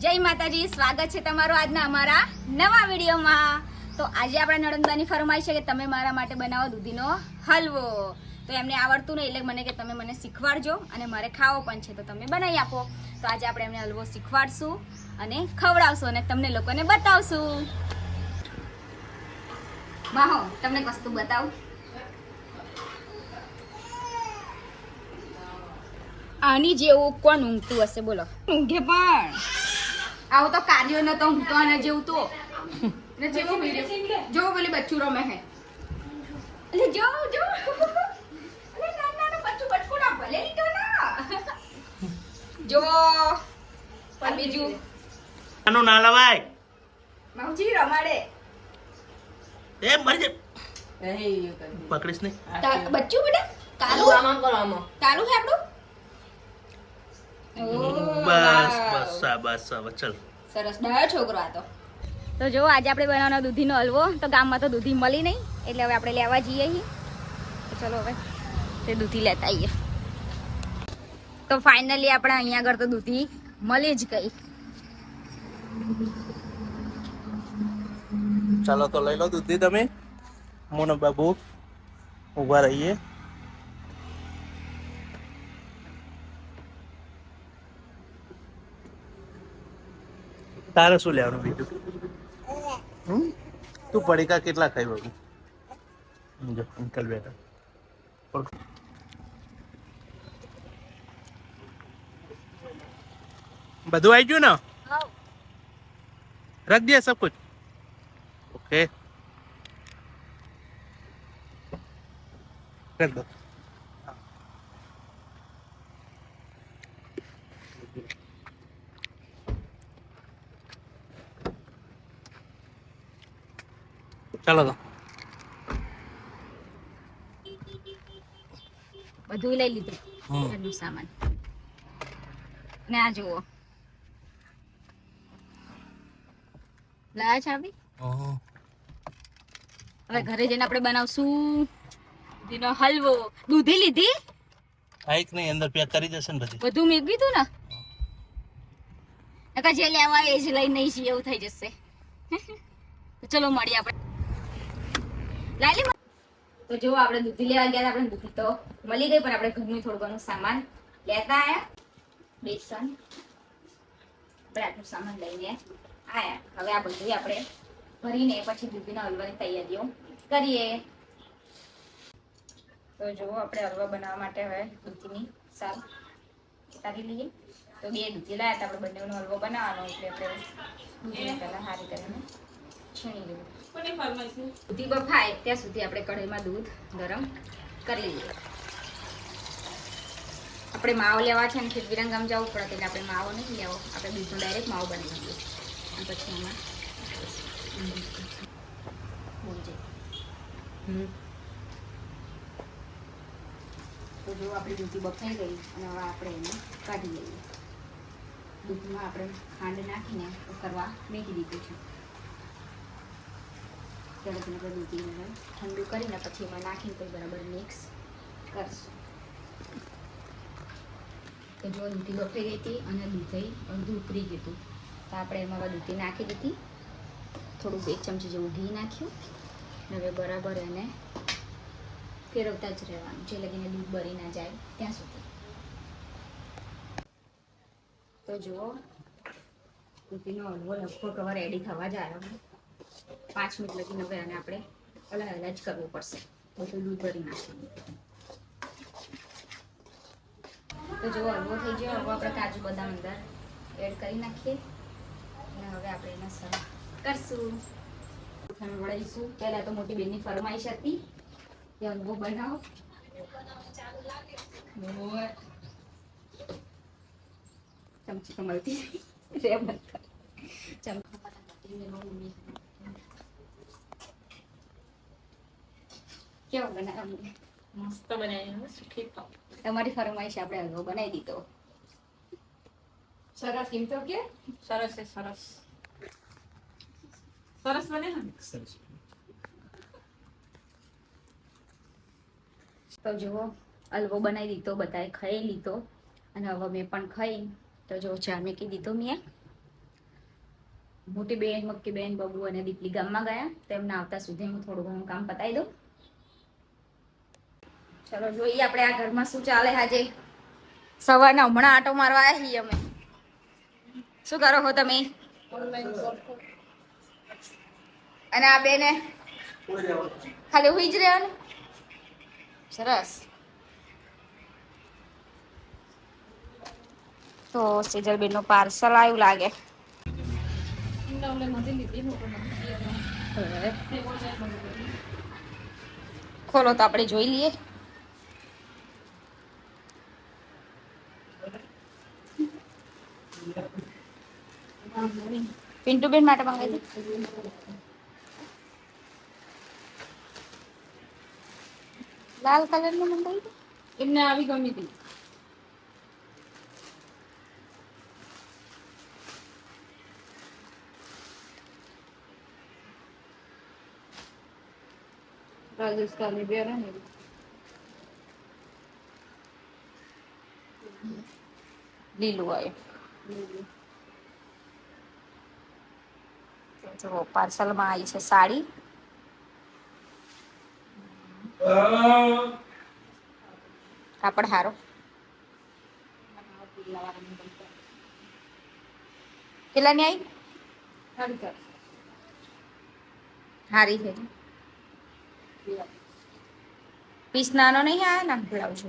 જય માતાજી, સ્વાગત છે તમારું આજના અમારા નવા વિડીયોમાં. તો આજે આપણા નડંદાની ફરમાઈ છે કે તમે મારા માટે બનાવો દૂધીનો હલવો. તો એમને આવડતું નહીં, એટલે મને કે તમે મને શીખવાડજો અને મારે ખાવો પણ છે, તો તમે બનાવી આપો. તો આજે આપણે એમને હલવો શીખવાડશું અને ખવડાવશું અને તમને લોકોને બતાવશું. માહો, તમને વસ્તુ બતાવું? આની જેવું કોણ ઊંઘતું હશે, બોલો. ઊંઘે પણ. આવું તો કાર્યો નતો તો આના જેવું તો. ને જેવો જો પેલી બચ્ચું રમે હે. એટલે જો જો. અલે ના ના ના બચ્ચું બચ્ચું ના ભલે લીધો ના. જો પણ બીજું. આનું ના લવાય. માવજી રમાડે. એ મરી જાય પકડીશ ને તા- બચ્ચું બેટા? કાલું? આમાં કરો આમાં? કાલુ હે વાવ. બસ બસ બસ બસ ચલ. સરસ. ડાયો છોકરો આ તો. તો જો આજે આપણે બનાવવાનો દૂધીનો હલવો. તો ગામમાં તો દૂધી મળી નહીં. એટલે હવે આપણે લેવા જઈએ છીએ ચલો હવે તે દૂધી લેતા આવીએ તો ફાઇનલી આપણે અહીંયા આગળ તો દૂધી મળી જ ગઈ. ચાલો તો લઈ લો દૂધી તમે. મોનો બાબુ ઊભા રહીએ. તારે શું લેવાનું બીજું હમ? તું પડીકા કેટલા ખાઈ બાબુ જો અંકલ બેટા ઓળખ. બધું આવી ગયું ને रख दिया सब कुछ ओके रख दो ચાલો બધું લઈ લીધું. ઘરનું સામાન. ને આ જુઓ. લાયા ચાવી હવે ઘરે જઈને આપણે બનાવશું. દૂધીનો હલવો. દૂધી લીધી? આઈક નહીં અંદર પેક કરી દેશે ને બધી. બધું મેં કીધું ને. નકા જે લેવા એ જ લઈ નહીં જઈએ એવું થઈ જશે. ચલો મળીએ આપણે. લાલી તો જો આપણે દૂધી લેવા ગયા આપણે દૂધી તો મળી ગઈ, પણ આપણે ઘરનું થોડું ઘણું સામાન લેતા આવ્યા બેસન આપણે આટલું સામાન લઈને આવ્યા હવે આ બધું આપણે ભરીને પછી દૂધીના હલવાની તૈયારીઓ કરીએ. તો જુઓ, આપણે હલવા બનાવવા માટે હવે દૂધીની સાલ ઉતારી લઈએ. તો બે દૂધી લાયા હતા, આપણે બંનેનો હલવો બનાવવાનો, એટલે આપણે દૂધીને પહેલાં સારી કરીને છીણી લેવું. કોની ફરમાઈશું દૂધી બફાય ત્યાં સુધી આપણે કઢાઈમાં દૂધ ગરમ કરી લઈએ. આપણે માવો લેવા છે અને ખેતવીરાંગ ગામ જવું પડે એટલે આપણે માવો નહીં લેવો. આપણે દૂધનો ડાયરેક્ટ માવો બની લઈએ. અને પછી એમાં તો જો આપણી દૂધી બફાઈ ગઈ અને હવે આપણે એને કાઢી લઈએ. દૂધમાં આપણે ખાંડ નાખીને કરવા મૂકી દીધું છે. તેને આપણે દૂધીને ઠંડુ કરીને પછી એમાં નાખીને પછી બરાબર મિક્સ કરશું. તો જો દૂધી બફાઈ ગઈ હતી અને દૂધ અડધું ઉતરી ગયું હતું. તો આપણે એમાં દૂધી નાખી દીધી. થોડું એક ચમચી જેવું ઘી નાખ્યું. હવે બરાબર એને ફેરવતા જ રહેવાનું. જે લગીને દૂધ બળી ના જાય ત્યાં સુધી. તો જુઓ દૂધીનો હલવો લગભગ હવે રેડી થવા જ આવ્યો. પાંચ મિનિટ લગીને હવે આને આપણે અલગ જ કરવું પડશે. બધું દૂધ ભરી નાખવાનું. તો જો હલવો થઈ ગયો. હવે આપણે કાજુ બદામ અંદર એડ કરી નાખીએ. અને હવે આપણે એને સર્વ કરશું. ખાણ વળાઈશું. પહેલા તો મોટી બેનની ફરમાઈશ હતી કે હલવો બનાવો. ચમચી તો મળતી રે મત. ચમચી કેવો બનાવ્યો મસ્ત બનાવ્યો સુખી ખાઓ તમારી ફરમાઈશ આપણે અગાઉ બનાવી દીધો. સરસ એમ તો કે? સરસ છે સરસ. સરસ બને ને? તો જુઓ હલવો બનાવી દીધો બધાએ ખાઈ લીધો. અને હવે મેં પણ ખાઈ. તો જો ચા મેકી દીધો મેં. મોટી બેન મક્કી બેન બબુ અને દીપલી ગામમાં ગયા. તેમના આવતા સુધી હું થોડું ઘણું કામ પતાવી દઉં. ચલો, જોઈએ આપણે આ ઘરમાં શું ચાલે આજે. સવારના હમણાં આટો મારવા આવ્યા છીએ અમે. શું કરો છો તમે? અને આ બેને? ખાલી હુઈ જ રહ્યા સરસ. તો સેજલબેનનું પાર્સલ આવ્યું લાગે. ખોલો તો આપણે જોઈ લઈએ. પિન્ટુબેન માટે મંગાવી લાલ કલરનું મંગાવી એમને આવી ગમી હતી. રાજસ્થાની બેરા ને લીલું આવ્યું જો, પાર્સલમાં આવી છે સાડી. કાપડ હારો. કેટલાની આવી હારી છે. પીસ નાનો નહીં આવ્યો ના બ્લાઉઝ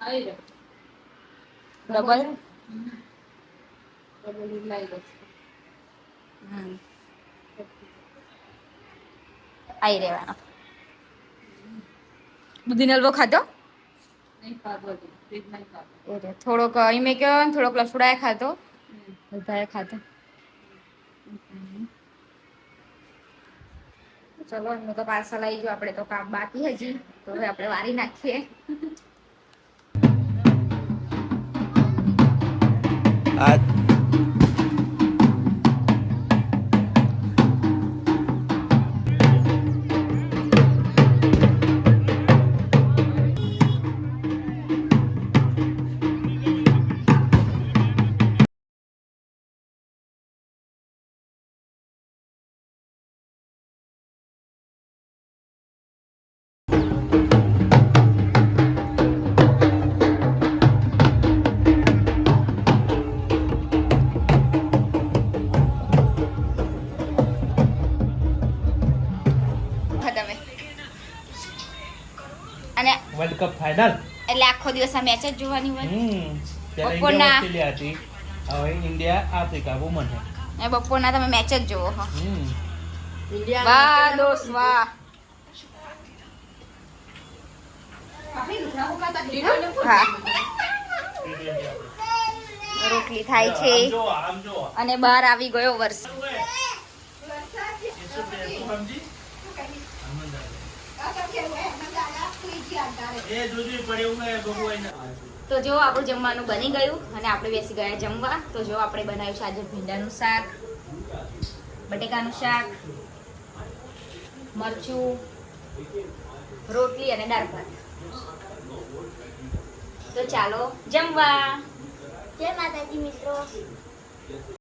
આવી જાય ડબલ આવી રહેવાનો. દૂધીનો હલવો ખાધો? થોડોક અહીં મેં કહ્યો થોડોક લફડાએ ખાધો. બધાએ ખાધો. ચલો એમનું તો પાર્સલ આવી ગયું. આપણે તો કામ બાકી હજી. તો હવે આપણે વારી નાખીએ. આ એટલે આખો દિવસ આ મેચ જ જોવાની હોય. બપોરના- હવે ઇન્ડિયા આફ્રિકા વુમન હે. બપોરના તમે મેચ જ જોવો હો. વાહ દોસ્ત વાહ. રોટલી થાય છે. આમ જો આમ જો અને બહાર આવી ગયો વર્ષ એ જોજો પડ્યું હે ભગવાન તો જો આપણું જમવાનું બની ગયું અને આપણે બેસી ગયા જમવા તો જો આપણે બનાવ્યું છે આજે ભીંડાનું શાક બટેકાનું શાક મરચું રોટલી અને દાળ ભાત. તો ચાલો જમવા. જય માતાજી મિત્રો.